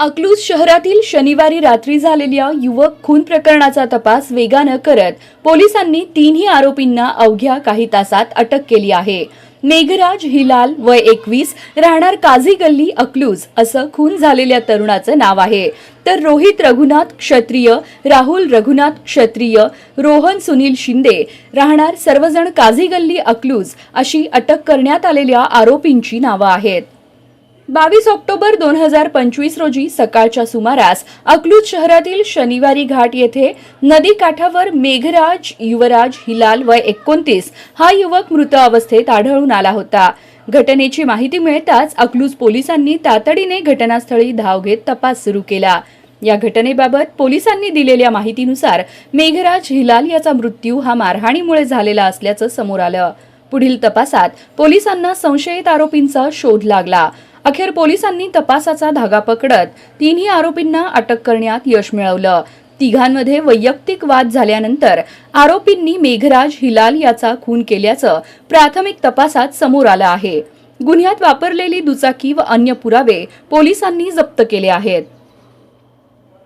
अकलूज शहरातील शनिवारी रात्री झालेल्या युवक खून प्रकरणाचा तपास वेगानं करत पोलिसांनी तीनही आरोपींना अवघ्या काही तासात अटक केली आहे. मेघराज हिलाल वय एकवीस राहणार काझी गल्ली अकलूज असं खून झालेल्या तरुणाचं नाव आहे. तर रोहित रघुनाथ क्षत्रिय राहुल रघुनाथ क्षत्रिय रोहन सुनील शिंदे राहणार सर्वजण काझी गल्ली अकलूज अशी अटक करण्यात आलेल्या आरोपींची नावं आहेत. बावीस ऑक्टोबर दोन हजार पंचवीस रोजी सकाळच्या सुमारास अकलूज शहरातील शनिवारी घाट येथे नदी काठावर मेघराज युवराज हिलाल वय एकोणतीस हा युवक मृत अवस्थेत आढळून आला होता. घटनेची माहिती मिळताच अकलूज पोलिसांनी तातडीने घटनास्थळी धाव घेत तपास सुरू केला. या घटनेबाबत पोलिसांनी दिलेल्या माहितीनुसार मेघराज हिलाल याचा मृत्यू हा मारहाणीमुळे झालेला असल्याचं समोर आलं. पुढील तपासात पोलिसांना संशयित आरोपींचा शोध लागला. अखेर पोलिसांनी तपासाचा धागा पकडत तिन्ही आरोपींना अटक करण्यात यश मिळवलं. तिघांमध्ये वैयक्तिक वाद झाल्यानंतर आरोपींनी मेघराज हिलाल याचा खून केल्याचं प्राथमिक तपासात समोर आलं आहे. गुन्ह्यात वापरलेली दुचाकी व अन्य पुरावे पोलिसांनी जप्त केले आहेत.